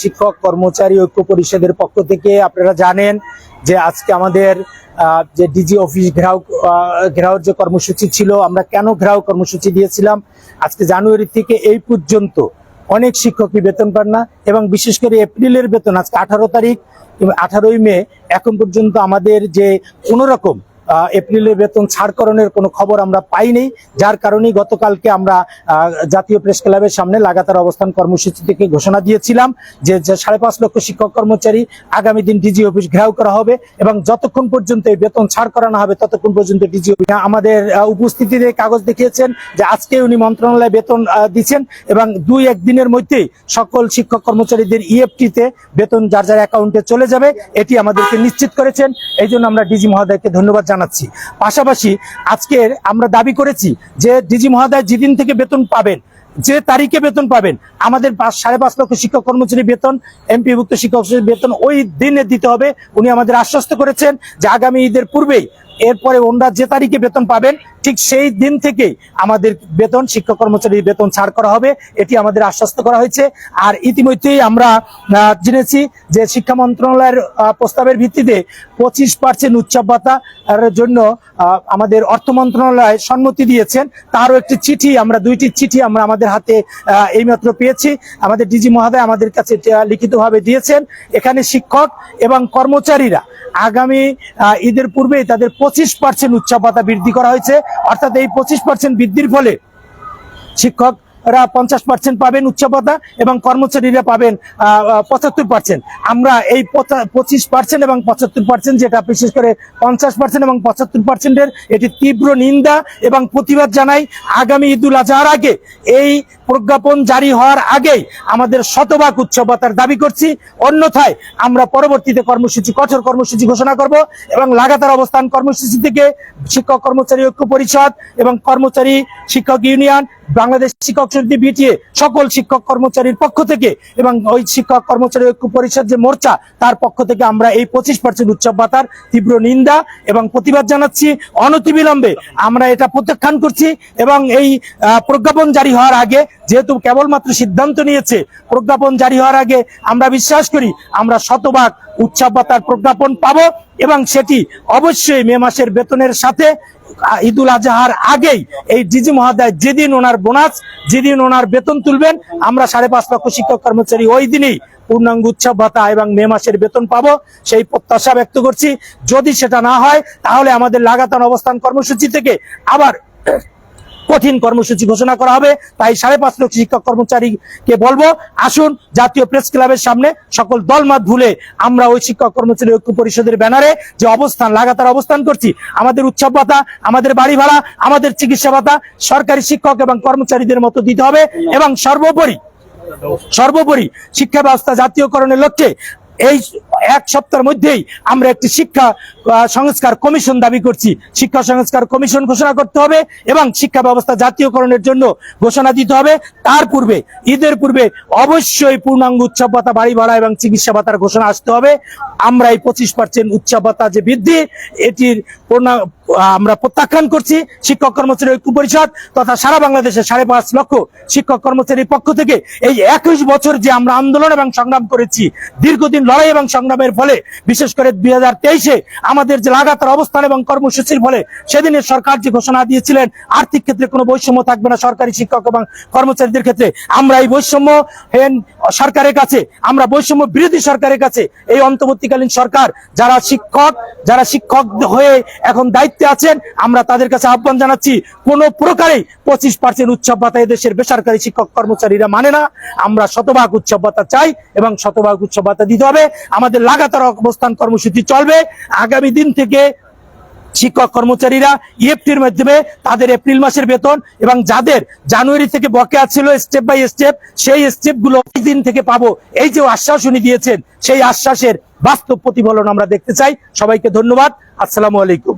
শিক্ষক, কর্মচারী, ঐক্য পরিষদের পক্ষ থেকে আপনারা জানেন যে আজকে আমাদের যে ডিজি অফিস ঘেরাও ঘেরাওর যে কর্মসূচি ছিল, আমরা কেন ঘেরাও কর্মসূচি দিয়েছিলাম? আজকে জানুয়ারি থেকে এই পর্যন্ত অনেক শিক্ষকই বেতন পান না এবং বিশেষ করে এপ্রিলের বেতন, আজকে আঠারো তারিখ, আঠারোই মে, এখন পর্যন্ত আমাদের যে কোনো এপ্রিলের বেতন ছাড়করণের কোনো খবর আমরা পাইনি, যার কারণেই গতকালকে আমরা জাতীয় প্রেস ক্লাবের সামনে লাগাতার অবস্থান কর্মসূচি থেকে ঘোষণা দিয়েছিলাম যে সাড়ে পাঁচ লক্ষ শিক্ষক কর্মচারী আগামী দিন ডিজি অফিস ঘেরাও করা হবে এবং যতক্ষণ পর্যন্ত এই বেতন ছাড় করানো হবে, ততক্ষণ পর্যন্ত ডিজি অফিস আমাদের উপস্থিতিতে কাগজ দেখিয়েছেন যে আজকে উনি মন্ত্রণালয়ে বেতন দিচ্ছেন এবং দুই একদিনের মধ্যেই সকল শিক্ষক কর্মচারীদের ইএফটিতে বেতন যার যার অ্যাকাউন্টে চলে যাবে, এটি আমাদেরকে নিশ্চিত করেছেন। এই আমরা ডিজি মহোদয়কে ধন্যবাদ জানাচ্ছি। পাশাপাশি আজকে আমরা দাবি করেছি যে ডিজি মহোদয় যেদিন থেকে বেতন পাবেন, যে তারিখে বেতন পাবেন, আমাদের সাড়ে পাঁচ লক্ষ শিক্ষক কর্মচারী বেতন, এমপিভুক্ত শিক্ষক বেতন ওই দিনে দিতে হবে। উনি আমাদের আশ্বস্ত করেছেন যে আগামী ঈদের পূর্বেই, এরপরে ওনারা যে তারিখে বেতন পাবেন ঠিক সেই দিন থেকে আমাদের বেতন, শিক্ষক কর্মচারীর বেতন ছাড় করা হবে। এটি আমাদের আশ্বস্ত করা হয়েছে। আর ইতিমধ্যেই আমরা জেনেছি যে শিক্ষা মন্ত্রণালয়ের প্রস্তাবের ভিত্তিতে পঁচিশ পার্সেন্ট উৎসব ভাতার জন্য আমাদের অর্থ মন্ত্রণালয় সম্মতি দিয়েছেন। তারও একটি চিঠি, আমরা দুইটি চিঠি আমরা আমাদের হাতে এইমাত্র পেয়েছি। আমাদের ডিজি মহোদয় আমাদের কাছে লিখিতভাবে দিয়েছেন। এখানে শিক্ষক এবং কর্মচারীরা আগামী ঈদের পূর্বেই তাদের পঁচিশ পার্সেন্ট উৎসব ভাতা বৃদ্ধি করা হয়েছে। অর্থাৎ এই পঁচিশ পার্সেন্ট বৃদ্ধির ফলে শিক্ষকরা পঞ্চাশ পার্সেন্ট পাবেন উৎসব এবং কর্মচারীরা পাবেন পঁচাত্তর পার্সেন্ট আমরা এই পঁচিশ পার্সেন্ট এবং পঁচাত্তর পার্সেন্ট যেটা বিশেষ করে পঞ্চাশ পার্সেন্ট এবং পঁচাত্তর পার্সেন্টের এটি তীব্র নিন্দা এবং প্রতিবাদ জানাই। আগামী ঈদুল আজহার আগে এই প্রজ্ঞাপন জারি হওয়ার আগেই আমাদের শতভাগ উৎসব ভাতার দাবি করছি। অন্যথায় আমরা পরবর্তীতে কর্মসূচি, কঠোর কর্মসূচি ঘোষণা করব এবং লাগাতার অবস্থান কর্মসূচি থেকে শিক্ষক কর্মচারী ঐক্য পরিষদ এবং কর্মচারী শিক্ষক ইউনিয়ন, বাংলাদেশ শিক্ষক সমিতি বিটিএ, সকল শিক্ষক কর্মচারীর পক্ষ থেকে এবং ওই শিক্ষক কর্মচারী ঐক্য পরিষদ যে মোর্চা, তার পক্ষ থেকে আমরা এই পঁচিশ পার্সেন্ট উৎসব ভাতার তীব্র নিন্দা এবং প্রতিবাদ জানাচ্ছি। অনতিবিলম্বে আমরা এটা প্রত্যাখ্যান করছি এবং এই প্রজ্ঞাপন জারি হওয়ার আগে যেহেতু কেবলমাত্র সিদ্ধান্ত নিয়েছে প্রজ্ঞাপন জারি হওয়ার আগে, আমরা বিশ্বাস করি আমরা শতভাগ উৎসব ভাতার প্রজ্ঞাপন পাবো এবং সেটি অবশ্যই মে মাসের বেতনের সাথে ঈদুল আজহার আগেই এই ডিজি মহোদয় যেদিন ওনার বোনাস, যেদিন ওনার বেতন তুলবেন, আমরা সাড়ে পাঁচ লক্ষ শিক্ষক কর্মচারী ওই দিনই পূর্ণাঙ্গ উৎসব ভাতা এবং মে মাসের বেতন পাবো, সেই প্রত্যাশা ব্যক্ত করছি। যদি সেটা না হয়, তাহলে আমাদের লাগাতার অবস্থান কর্মসূচি থেকে আবার কঠিন কর্মসূচি ঘোষণা করা হবে। তাই সাড়ে পাঁচ লক্ষ শিক্ষক কর্মচারীকে বলব, আসুন জাতীয় প্রেস ক্লাবের সামনে সকল দলমত ভুলে আমরা ওই শিক্ষক কর্মচারী ঐক্য পরিষদের ব্যানারে যে অবস্থান, লাগাতার অবস্থান করছি, আমাদের উৎসব ভাতা, আমাদের বাড়ি ভাড়া, আমাদের চিকিৎসা ভাতা সরকারি শিক্ষক এবং কর্মচারীদের মতো দিতে হবে এবং সর্বোপরি সর্বোপরি শিক্ষা ব্যবস্থা জাতীয়করণের লক্ষ্যে এই এক সপ্তাহের মধ্যেই আমরা একটি শিক্ষা সংস্কার কমিশন দাবি করছি। শিক্ষা সংস্কার কমিশন ঘোষণা করতে হবে এবং শিক্ষা ব্যবস্থা জাতীয়করণের জন্য ঘোষণা দিতে হবে। তার পূর্বে, ঈদের পূর্বে অবশ্যই পূর্ণাঙ্গ উৎসব ভাতা, বাড়ি ভাড়া এবং চিকিৎসা ভাতার ঘোষণা আসতে হবে। আমরা এই পঁচিশ পার্সেন্ট উৎসব ভাতা যে বৃদ্ধি, এটির আমরা প্রত্যাখ্যান করছি শিক্ষক কর্মচারী ঐক্য পরিষদ তথা সারা বাংলাদেশে সাড়ে পাঁচ লক্ষ শিক্ষক কর্মচারীর পক্ষ থেকে এই একুশ বছর যে আমরা আন্দোলন এবং সংগ্রাম করেছি, দীর্ঘদিন লড়াই এবং সংগ্রামের ফলে, বিশেষ করে দুই হাজার তেইশে আমাদের যে লাগাতার অবস্থান এবং কর্মসূচির ফলে, সেদিনের সরকার যে ঘোষণা দিয়েছিলেন, আর্থিক ক্ষেত্রে কোনো বৈষম্য থাকবে না সরকারি শিক্ষক এবং কর্মচারীদের ক্ষেত্রে। আমরা এই বৈষম্য হেন সরকারের কাছে, আমরা বৈষম্য বিরোধী সরকারের কাছে, এই অন্তর্বর্তীকালীন সরকার যারা শিক্ষক যারা শিক্ষক হয়ে এখন দায়িত্বে আছেন, আমরা তাদের কাছে আহ্বান জানাচ্ছি, কোনো প্রকারেই পঁচিশ পার্সেন্ট উৎসব ভাতা দেশের বেসরকারি শিক্ষক কর্মচারীরা মানে না। আমরা শতভাগ উৎসব ভাতা চাই এবং শতভাগ উৎসব ভাতা দিতে হবে। আমাদের লাগাতার অবস্থান কর্মসূচি চলবে। আগামী দিন থেকে শিক্ষক কর্মচারীরা ইএফটির মাধ্যমে তাদের এপ্রিল মাসের বেতন এবং যাদের জানুয়ারি থেকে বকেয়া ছিল স্টেপ বাই স্টেপ সেই স্টেপগুলো এই দিন থেকে পাবো। এই যে আশ্বাস উনি দিয়েছেন, সেই আশ্বাসের বাস্তব প্রতিফলন আমরা দেখতে চাই। সবাইকে ধন্যবাদ। আসসালামু আলাইকুম।